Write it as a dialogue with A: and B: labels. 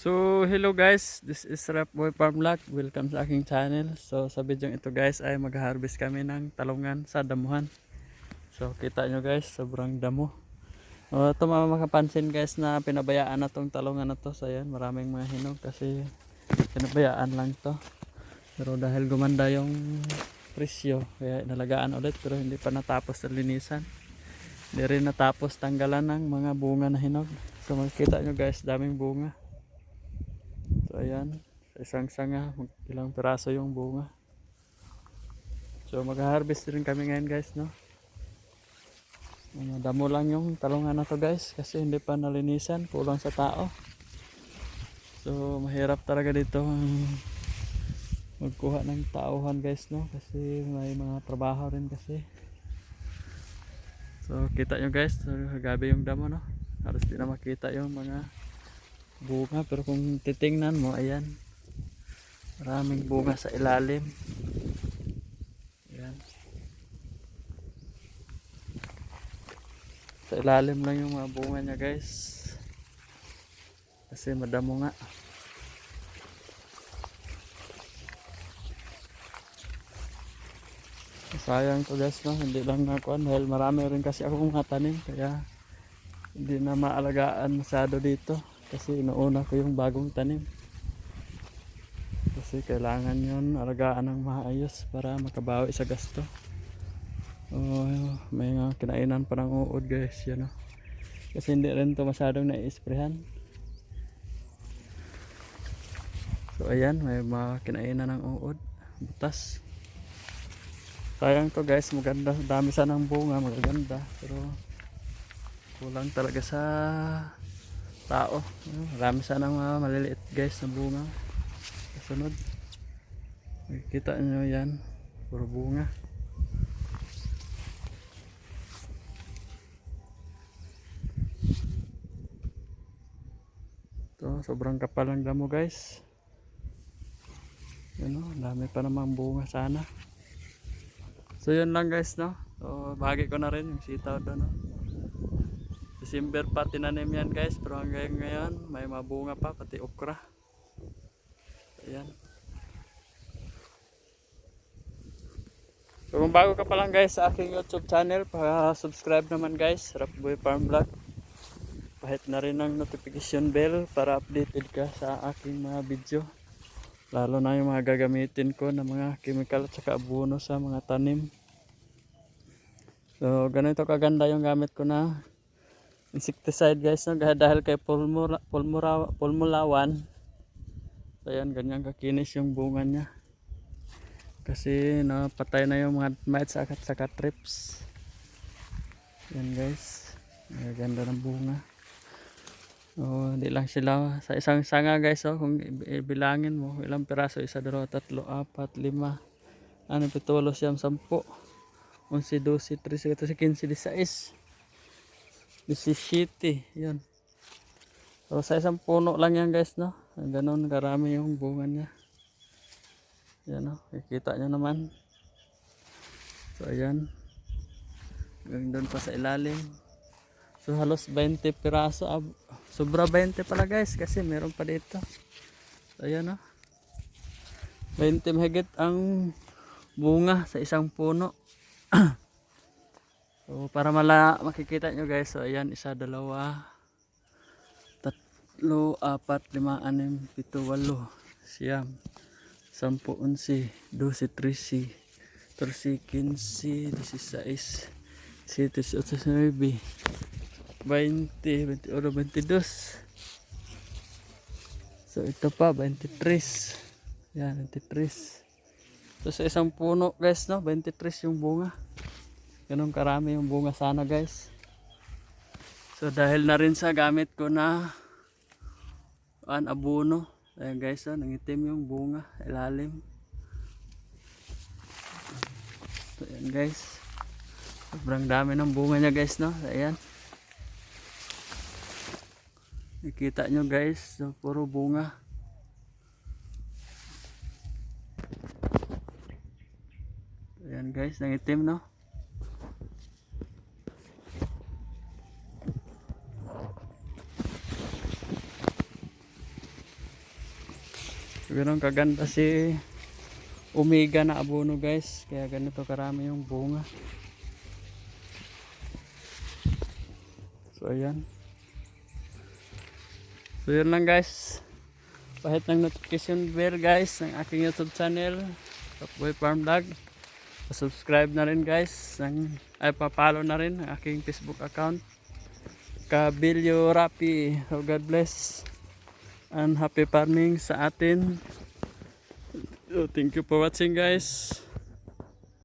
A: So, hello guys. This is Rap Boy Farm Vlog. Welcome sa aking channel. So, sa video ito guys ay mag-harvest kami ng talungan sa damuhan. So, kita nyo guys, sobrang damo. O, ito makapansin guys na pinabayaan na tong talungan na to. So, ayan, maraming mga hinog kasi pinabayaan lang to. Pero dahil gumanda yung presyo, kaya nalagaan ulit pero hindi pa natapos na linisan. Hindi rin natapos tanggalan ng mga bunga na hinog. So, makikita nyo guys, daming bunga. Ayan, sa isang sanga, ilang piraso yung bunga. So mag-harvest rin kami ngayon guys, no? Ano, damo lang yung talungan na to guys kasi hindi pa nalinisan, kulang sa tao. So mahirap talaga dito magkuha ng tauhan guys, no? Kasi may mga trabaho rin kasi. So kita nyo guys, so, gabi yung damo, no? Halos di na makita yung mga bunga pero kung titingnan mo ayan. Maraming bunga sa ilalim. Ayan. Sa ilalim lang yung mga bunga niya guys. Kasi madamo nga. Sayang to guys no? Hindi lang nakuan dahil marami rin kasi akong mga tanim kaya hindi na maalagaan masyado dito kasi inuuna ko yung bagong tanim. Kasi kailangan yun alagaan ng maayos para makabawi sa gasto. Oh, may nga kinainan pa ng uod guys yan oh. kasi hindi rin to masyadong nai-sprayhan. So ayan may mga kinainan ng uod butas. Sayang to guys maganda. Dami sanang bunga magaganda. Pero kulang talaga sa tao. Marami sana mga maliliit guys na bunga. Kasunod. Makikita nyo yan. Puro bunga. Ito, sobrang kapal ng damo guys. Yan o, dami pa namang bunga sana. So yun lang guys no. So bahagi ko na rin yung sitaw doon no. December pa tinanim yan guys pero hanggang ngayon may mabunga pa pati okra. Ayan. So kung bago ka pa lang guys sa aking YouTube channel, pa-subscribe naman guys, Rapboy Farm Vlog. Pahit na rin ang notification bell para updated ka sa aking mga video. Lalo na yung mga gagamitin ko na mga chemical at saka abono sa mga tanim. So ganito kaganda yung gamit ko na insecticide guys no? Dahil kay pulmura, pulmura, pulmulawan. So yan ganyan kakinis yung bunga niya. Kasi napatay na yung mga mites at saka trips. Yan guys. Ganda ng bunga. Oh, hindi lang sila sa isang sanga guys oh, kung ibilangin mo ilang piraso isa dalawa tatlo apat lima ano pitulo siyam sampu 11, 12, 13, 14, 15, 16 17 yun. So sa isang puno lang yan guys no? Ganun karami yung bunga niya. Yan no? Kikita nyo naman. So ayan. Hanggang doon pa sa ilalim. So halos 20 piraso. Ab sobra 20 pala guys kasi meron pa dito. So ayan no? 20 mahigit ang bunga sa isang puno So para mala makikita nyo guys, so ayan isa, dalawa, tatlo, apat, lima, anim, pito, walo, siyam, sampu, unsi, dosi, trisi, torsi, kinsi, disisais, sitis, otos, nuebe, 20, 21, 22. So ito pa, 23. Yan, 23. So sa isang puno guys, no, 23 yung bunga. Ganun karami yung bunga sana guys. So dahil na rin sa gamit ko na an abono. Ayan guys, oh, nangitim yung bunga ilalim. So ayan guys. Sobrang dami ng bunga niya guys no. Ayan. Nakita nyo guys, so, puro bunga. Ayan guys, nangitim no. Ganun kaganda si Omega na abono guys. Kaya ganito karami yung bunga. So ayan. So yun lang guys. Pahit ng notification bell guys ng aking YouTube channel. Tapboy Farm Vlog. subscribe na rin guys. Ng, ay papalo na rin ang aking Facebook account. Kabilyo Rapi. So God bless. And happy farming sa atin. Thank you for watching guys.